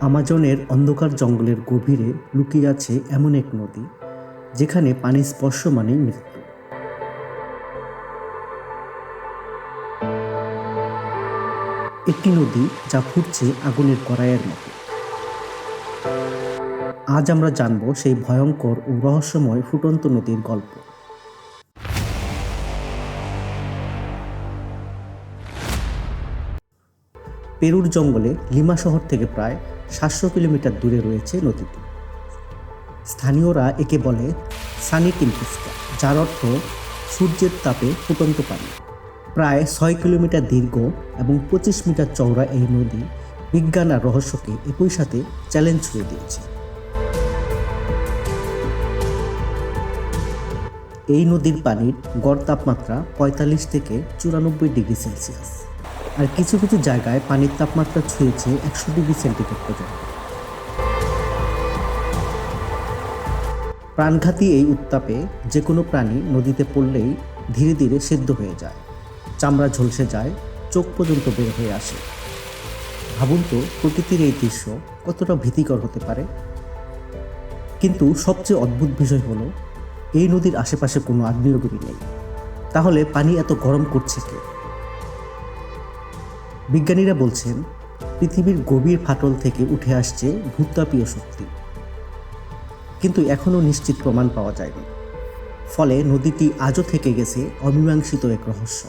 আমাজনের অন্ধকার জঙ্গলের গভীরে লুকিয়ে আছে এমন এক নদী, যেখানে পানি স্পর্শ মানেই মৃত্যু। একটি নদী যা ফুটছে আগুনের কড়াইয়ের মতো। আজ আমরা জানব সেই ভয়ঙ্কর ও রহস্যময় ফুটন্ত নদীর গল্প। পেরুর জঙ্গলে লিমা শহর থেকে প্রায় সাতশো কিলোমিটার দূরে রয়েছে নদীটি। স্থানীয়রা একে বলে সানি টিম্পিস্কা যার অর্থ সূর্যের তাপে ফুটন্ত পানি। প্রায় ছয় কিলোমিটার দীর্ঘ এবং পঁচিশ মিটার চওড়া এই নদী বিজ্ঞান আর রহস্যকে একই সাথে চ্যালেঞ্জ ছুড়ে দিয়েছে। এই নদীর পানির গড় তাপমাত্রা পঁয়তাল্লিশ থেকে চুরানব্বই ডিগ্রি সেলসিয়াস। আর কিছু কিছু জায়গায় পানির তাপমাত্রা ছুঁয়েছে একশো ডিগ্রি সেন্টিগ্রেড পর্যন্ত। প্রাণঘাতী এই উত্তাপে যে কোনো প্রাণী নদীতে পড়লেই ধীরে ধীরে সেদ্ধ হয়ে যায়। চামড়া ঝলসে যায়, চোখ পর্যন্ত বের হয়ে আসে। ভাবুন তো, প্রকৃতির এই দৃশ্য কতটা ভীতিকর হতে পারে। কিন্তু সবচেয়ে অদ্ভুত বিষয় হলো, এই নদীর আশেপাশে কোনো আগ্নেয়গিরি নেই। তাহলে পানি এত গরম করছে কে? বিজ্ঞানীরা বলছেন, পৃথিবীর গভীর ফাটল থেকে উঠে আসছে ভূতাপীয় শক্তি। কিন্তু এখনও নিশ্চিত প্রমাণ পাওয়া যায়নি। ফলে নদীটি আজও থেকে গেছে অমীমাংসিত এক রহস্য।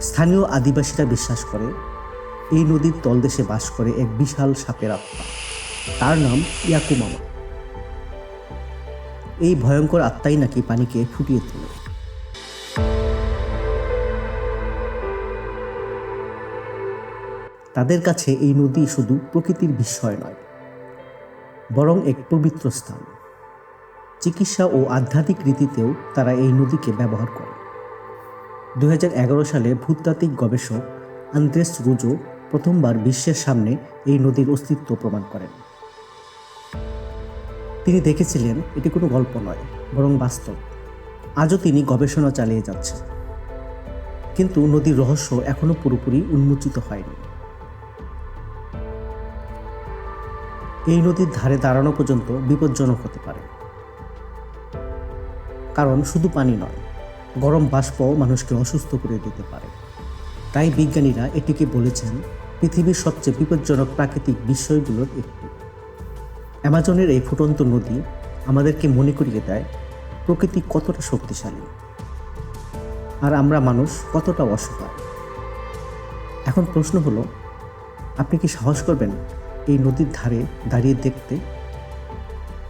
স্থানীয় আদিবাসীরা বিশ্বাস করে, এই নদীর তলদেশে বাস করে এক বিশাল সাপের আত্মা। তার নাম ইয়াকুমামা। এই ভয়ঙ্কর আত্মাই নাকি পানিকে ফুটিয়ে তোলে। তাদের কাছে এই নদী শুধু প্রকৃতির বিস্ময় নয়, বরং এক পবিত্র স্থান। চিকিৎসা ও আধ্যাত্মিক রীতিতেও তারা এই নদীকে ব্যবহার করে। দু হাজার এগারো সালে ভূতাত্ত্বিক গবেষক আন্দ্রেস রুজো প্রথমবার বিশ্বের সামনে এই নদীর অস্তিত্ব প্রমাণ করেন। তিনি দেখেছিলেন এটি কোনো গল্প নয়, বরং বাস্তব। আজও তিনি গবেষণা চালিয়ে যাচ্ছেন। কিন্তু নদীর রহস্য এখনও পুরোপুরি উন্মোচিত হয়নি। এই নদীর ধারে দাঁড়ানো পর্যন্ত বিপজ্জনক হতে পারে। কারণ শুধু পানি নয়, গরম বাষ্পও মানুষকে অসুস্থ করে দিতে পারে। তাই বিজ্ঞানীরা এটিকে বলেছেন পৃথিবীর সবচেয়ে বিপজ্জনক প্রাকৃতিক বিষয়গুলোর একটি। অ্যামাজনের এই ফুটন্ত নদী আমাদেরকে মনে করিয়ে দেয় প্রকৃতি কতটা শক্তিশালী আর আমরা মানুষ কতটা অসহায়। এখন প্রশ্ন হলো, আপনি কি সাহস করবেন এই নদীর ধারে দাঁড়িয়ে দেখতে?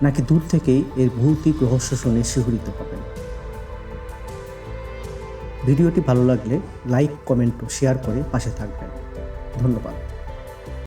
নাকি দূর থেকেই এর ভৌতিক রহস্য শুনে শিহরিত হবেন? ভিডিওটি ভালো লাগলে লাইক, কমেন্ট ও শেয়ার করে পাশে থাকবেন। ধন্যবাদ।